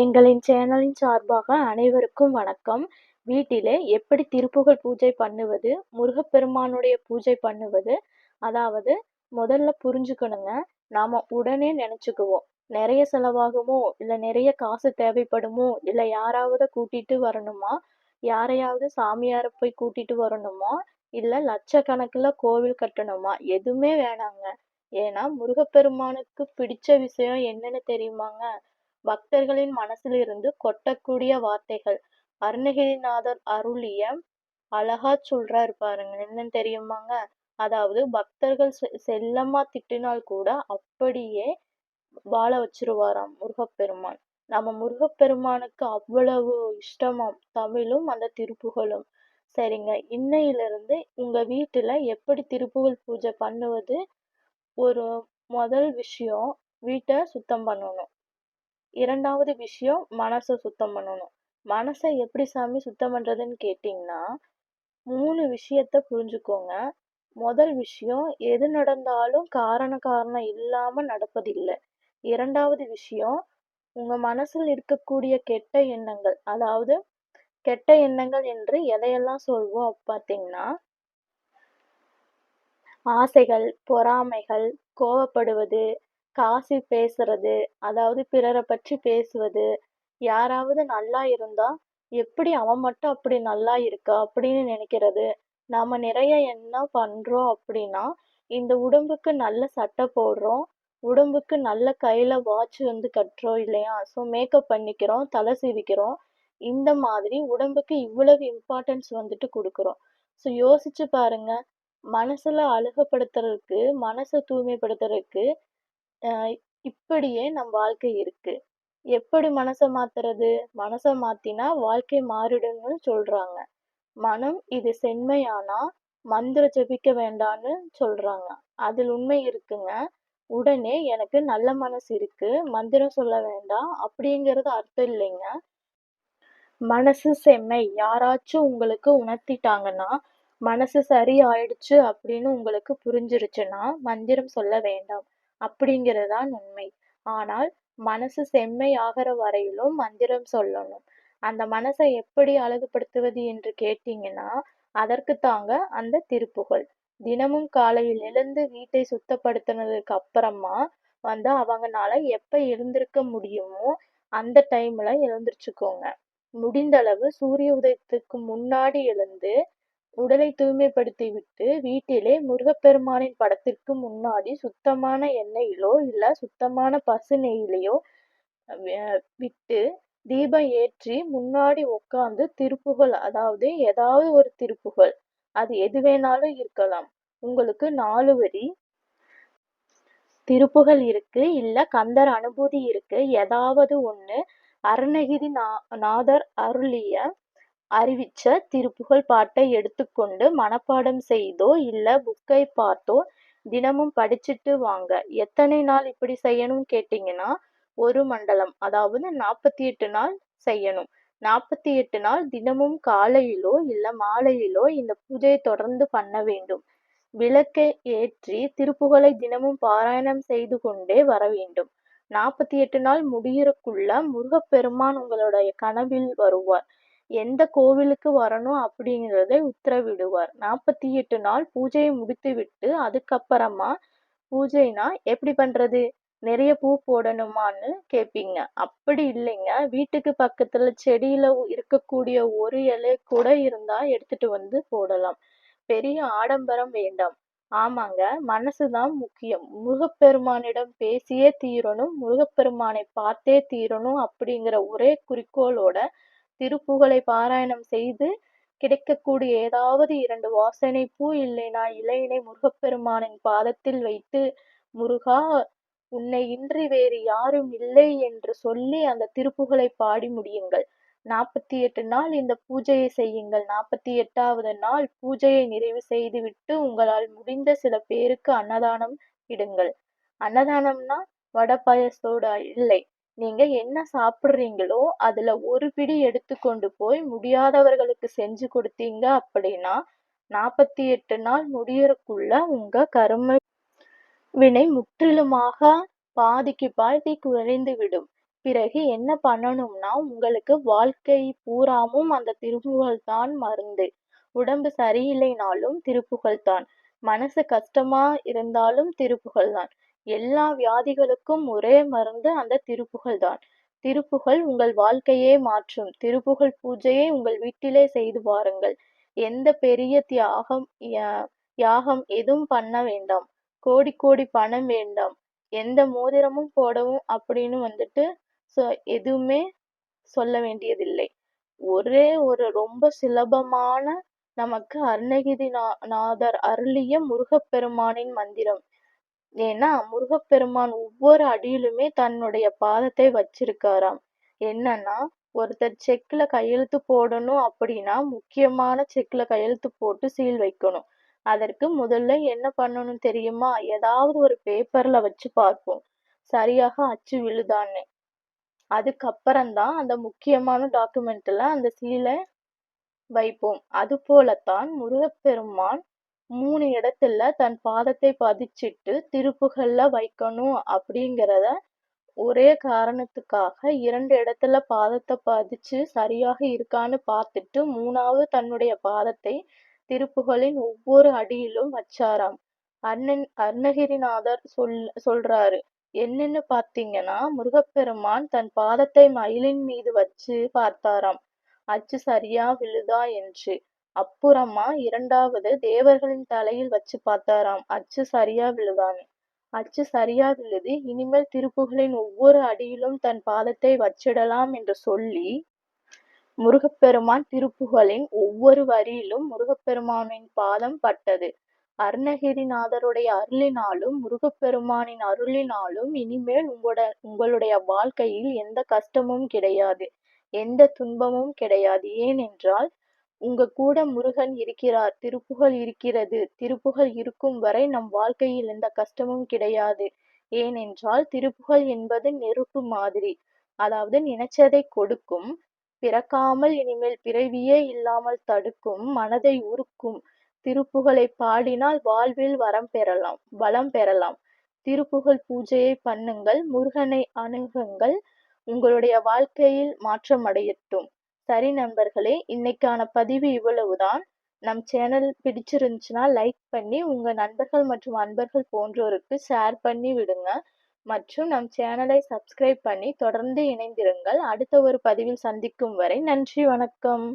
எங்களின் சேனலின் சார்பாக அனைவருக்கும் வணக்கம். வீட்டிலே எப்படி திருப்புகழ் பூஜை பண்ணுவது முருகப்பெருமானுடைய பூஜை பண்ணுவது அதாவது முதல்ல புரிஞ்சுக்கணுங்க. நாம் உடனே நினச்சிக்குவோம். நிறைய செலவாகுமோ இல்லை நிறைய காசு தேவைப்படுமோ இல்லை யாராவது கூட்டிகிட்டு வரணுமா யாரையாவது சாமியாரை போய் கூட்டிகிட்டு வரணுமா இல்லை லட்சக்கணக்கில் கோவில் கட்டணுமா எதுவுமே வேணாங்க. ஏன்னா முருகப்பெருமானுக்கு பிடிச்ச விஷயம் என்னன்னு தெரியுமாங்க? பக்தர்களின் மனசிலிருந்து கொட்டக்கூடிய வார்த்தைகள். அருணகிரிநாதர் அருளிய அழகா சொல்றாரு பாருங்க. என்னன்னு தெரியுமாங்க? அதாவது பக்தர்கள் செல்லமா திட்டினால் கூட அப்படியே வாழ வச்சிருவாராம் முருகப்பெருமான். நம்ம முருகப்பெருமானுக்கு அவ்வளவு இஷ்டமாம் தமிழும் அந்த திருப்புகளும். சரிங்க. இன்னையிலிருந்து உங்க வீட்டுல எப்படி திருப்புகழ் பூஜை பண்ணுவது? ஒரு முதல் விஷயம் வீட்டை சுத்தம் பண்ணணும். இரண்டாவது விஷயம் மனசை சுத்தம் பண்ணணும். மனசை எப்படி சாமி சுத்தம் பண்ணுறதுன்னு கேட்டிங்கன்னா மூணு விஷயத்த புரிஞ்சுக்கோங்க. முதல் விஷயம் எது நடந்தாலும் காரண காரணம் இல்லாமல் நடப்பதில்லை. இரண்டாவது விஷயம் உங்கள் மனசில் இருக்கக்கூடிய கெட்ட எண்ணங்கள் அதாவது கெட்ட எண்ணங்கள் என்று எதையெல்லாம் சொல்வோம் பார்த்தீங்கன்னா ஆசைகள் பொறாமைகள் கோவப்படுவது காசி பேசுறது அதாவது பிறரை பற்றி பேசுவது யாராவது நல்லா இருந்தா எப்படி அவன் மட்டும் அப்படி நல்லா இருக்கா அப்படின்னு நினைக்கிறது. நாம நிறைய என்ன பண்றோம் அப்படின்னா இந்த உடம்புக்கு நல்ல சட்டை போடுறோம் உடம்புக்கு நல்ல கையில வாட்ச் வந்து கட்டுறோம் இல்லையா? ஸோ மேக்கப் பண்ணிக்கிறோம் தலை சீவிக்கிறோம். இந்த மாதிரி உடம்புக்கு இவ்வளவு இம்பார்ட்டன்ஸ் வந்துட்டு கொடுக்குறோம். ஸோ யோசிச்சு பாருங்க. மனசுல அழுகப்படுத்துறதுக்கு மனசை தூய்மைப்படுத்துறதுக்கு இப்படியே நம் வாழ்க்கை இருக்கு. எப்படி மனசை மாத்துறது? மனசை மாத்தினா வாழ்க்கை மாறிடும்னு சொல்றாங்க. மனம் இது செம்மையானா மந்திர ஜபிக்க வேண்டான்னு சொல்றாங்க. அதில் உண்மை இருக்குங்க. உடனே எனக்கு நல்ல மனசு இருக்கு. மந்திரம் சொல்ல வேண்டாம் அப்படிங்கிறது அர்த்தம் இல்லைங்க. மனசு செம்மை. யாராச்சும் உங்களுக்கு உணர்த்திட்டாங்கன்னா மனசு சரி ஆயிடுச்சு அப்படின்னு உங்களுக்கு புரிஞ்சிருச்சுன்னா மந்திரம் சொல்ல வேண்டாம். அப்படிங்கிறது தான் உண்மை. ஆனால் மனசு செம்மை ஆகிற வரையிலும் மந்திரம் சொல்லணும். அந்த மனசை எப்படி அழகுபடுத்துவது என்று கேட்டீங்கன்னா அதற்கு தாங்க அந்த திருப்புகள் தினமும் காலையில் எழுந்து வீட்டை சுத்தப்படுத்தினதுக்கு அப்புறமா வந்து அவங்கனால எப்ப எழுந்திருக்க முடியுமோ அந்த டைம்ல எழுந்திருச்சுக்கோங்க. முடிந்தளவு சூரிய உதயத்துக்கு முன்னாடி எழுந்து உடலை தூய்மைப்படுத்தி விட்டு வீட்டிலே முருகப்பெருமானின் படத்திற்கு முன்னாடி சுத்தமான எண்ணெயிலோ இல்ல சுத்தமான பசு நெய்யிலையோ விட்டு தீபம் ஏற்றி முன்னாடி உட்காந்து திருப்புகள் அதாவது ஏதாவது ஒரு திருப்புகள் அது எது வேணாலும் இருக்கலாம். உங்களுக்கு நாலு வரி. திருப்புகள் இருக்கு இல்ல கந்தர் அனுபூதி இருக்கு ஏதாவது ஒண்ணு. அருணகிரி நா நாதர் அருளிய அறிவிச்ச திருப்புகழ் பாட்டை எடுத்துக்கொண்டு மனப்பாடம் செய்தோ இல்ல புக்கை பார்த்தோ தினமும் படிச்சுட்டு வாங்க. எத்தனை நாள் இப்படி செய்யணும்னு கேட்டீங்கன்னா ஒரு மண்டலம் அதாவது நாற்பத்தி எட்டு நாள் செய்யணும். நாற்பத்தி எட்டு நாள் தினமும் காலையிலோ இல்ல மாலையிலோ இந்த பூஜையை தொடர்ந்து பண்ண வேண்டும். விளக்கை ஏற்றி திருப்புகளை தினமும் பாராயணம் செய்து கொண்டே வர வேண்டும். நாற்பத்தி எட்டு நாள் முடியறக்குள்ள முருகப்பெருமான் உங்களுடைய கனவில் வருவார். எந்த கோவிலுக்கு வரணும் அப்படிங்கிறதை உத்தரவிடுவார். நாற்பத்தி எட்டு நாள் பூஜையை முடித்து விட்டு அதுக்கப்புறமா பூஜைனா எப்படி பண்றது? நிறைய பூ போடணுமான்னு கேட்பீங்க அப்படி இல்லைங்க. வீட்டுக்கு பக்கத்துல செடியில இருக்கக்கூடிய ஒரு இலை கூட இருந்தா எடுத்துட்டு வந்து போடலாம். பெரிய ஆடம்பரம் வேண்டாம். ஆமாங்க. மனசுதான் முக்கியம். முருகப்பெருமானிடம் பேசியே தீரணும். முருகப்பெருமானை பார்த்தே தீரணும் அப்படிங்கிற ஒரே குறிக்கோளோட திருப்புகழை பாராயணம் செய்து கிடைக்கக்கூடிய ஏதாவது இரண்டு வாசனை பூ இல்லைனா இலையினை முருகப்பெருமானின் பாதத்தில் வைத்து முருகா உன்னை இன்றி வேறு யாரும் இல்லை என்று சொல்லி அந்த திருப்புகளை பாடி முடியுங்கள். நாற்பத்தி எட்டு நாள் இந்த பூஜையை செய்யுங்கள். நாற்பத்தி எட்டாவது நாள் பூஜையை நிறைவு செய்துவிட்டு உங்களால் முடிந்த சில பேருக்கு அன்னதானம் இடுங்கள். அன்னதானம்னா வடை பாயசோட இல்லை. நீங்க என்ன சாப்பிடுறீங்களோ அதுல ஒரு பிடி எடுத்து கொண்டு போய் முடியாதவர்களுக்கு செஞ்சு கொடுத்தீங்க அப்படின்னா நாற்பத்தி எட்டு நாள் முடியறக்குள்ள உங்க கரும வினை முற்றிலுமாக பாதிக்கு பாதி குறைந்து விடும். பிறகு என்ன பண்ணணும்னா உங்களுக்கு வாழ்க்கை பூராவும் அந்த திருப்புகழ் தான் மருந்து. உடம்பு சரியில்லைனாலும் திருப்புகழ் தான் மனசு கஷ்டமா இருந்தாலும் திருப்புகழ் தான் எல்லா வியாதிகளுக்கும் ஒரே மருந்து அந்த திருப்புகழ் தான். திருப்புகழ் உங்கள் வாழ்க்கையே மாற்றும். திருப்புகழ் பூஜையை உங்கள் வீட்டிலே செய்து பாருங்கள் எந்த பெரிய தியாகம் யாகம் எதுவும் பண்ண வேண்டாம். கோடி கோடி பணம் வேண்டாம். எந்த மோதிரமும் போடவும் அப்படின்னு வந்துட்டு எதுவுமே சொல்ல வேண்டியதில்லை. ஒரே ஒரு ரொம்ப சுலபமான நமக்கு அருணகிரி நாதர் அருளிய முருகப்பெருமானின் மந்திரம். ஏன்னா முருகப்பெருமான் ஒவ்வொரு அடியிலுமே தன்னுடைய பாதத்தை வச்சிருக்காராம். என்னன்னா ஒருத்தர் செக்ல கையெழுத்து போடணும் அப்படின்னா முக்கியமான செக்ல கையெழுத்து போட்டு சீல் வைக்கணும். அதற்கு முதல்ல என்ன பண்ணணும் தெரியுமா? ஏதாவது ஒரு பேப்பர்ல வச்சு பார்ப்போம். சரியாக அச்சு விழுதான்னு. அதுக்கப்புறம்தான் அந்த முக்கியமான டாக்குமெண்ட்ல அந்த சீலை வைப்போம். அது போலத்தான் முருகப்பெருமான் மூணு இடத்துல தன் பாதத்தை பதிச்சிட்டு திருப்புகள்ல வைக்கணும் அப்படிங்கிறத ஒரே காரணத்துக்காக இரண்டு இடத்துல பாதத்தை பதிச்சு சரியாக இருக்கான்னு பார்த்துட்டு மூணாவது தன்னுடைய பாதத்தை திருப்புகளின் ஒவ்வொரு அடியிலும் வச்சாராம். அண்ணன் அருணகிரிநாதர் சொல் சொல்றாரு என்னன்னு பாத்தீங்கன்னா முருகப்பெருமான் தன் பாதத்தை மயிலின் மீது வச்சு பார்த்தாராம். அச்சு சரியா விழுதா என்று. அப்புறமா இரண்டாவது தேவர்களின் தலையில் வச்சு பார்த்தாராம். அச்சு சரியா விழுதான்னு அச்சு சரியா விழுது இனிமேல் திருப்புகளின் ஒவ்வொரு அடியிலும் தன் பாதத்தை வச்சிடலாம் என்று சொல்லி முருகப்பெருமான் திருப்புகளின் ஒவ்வொரு வரியிலும் முருகப்பெருமானின் பாதம் பட்டது. அருணகிரிநாதருடைய அருளினாலும் முருகப்பெருமானின் அருளினாலும் இனிமேல் உங்களோட உங்களுடைய வாழ்க்கையில் எந்த கஷ்டமும் கிடையாது. எந்த துன்பமும் கிடையாது. ஏனென்றால் உங்க கூட முருகன் இருக்கிறார் திருப்புகழ் இருக்கிறது. திருப்புகழ் இருக்கும் வரை நம் வாழ்க்கையில் எந்த கஷ்டமும் கிடையாது. ஏனென்றால் திருப்புகழ் என்பது நெருப்பு மாதிரி. அதாவது நினைச்சதை கொடுக்கும் பிறக்காமல் இனிமேல் பிறவியே இல்லாமல் தடுக்கும் மனதை உருக்கும். திருப்புகழை பாடினால் வாழ்வில் வரம் பெறலாம் வளம் பெறலாம். திருப்புகழ் பூஜையை பண்ணுங்கள் முருகனை அணுகுங்கள். உங்களுடைய வாழ்க்கையில் மாற்றம் அடையட்டும். சரி நண்பர்களே இன்னைக்கான பதிவு இவ்வளவுதான். நம் சேனல் பிடிச்சிருந்துச்சுன்னா லைக் பண்ணி உங்கள் நண்பர்கள் மற்றும் அன்பர்கள் போன்றோருக்கு ஷேர் பண்ணி விடுங்க. மற்றும் நம் சேனலை சப்ஸ்கிரைப் பண்ணி தொடர்ந்து இணைந்திருங்கள். அடுத்த ஒரு பதிவில் சந்திக்கும் வரை நன்றி வணக்கம்.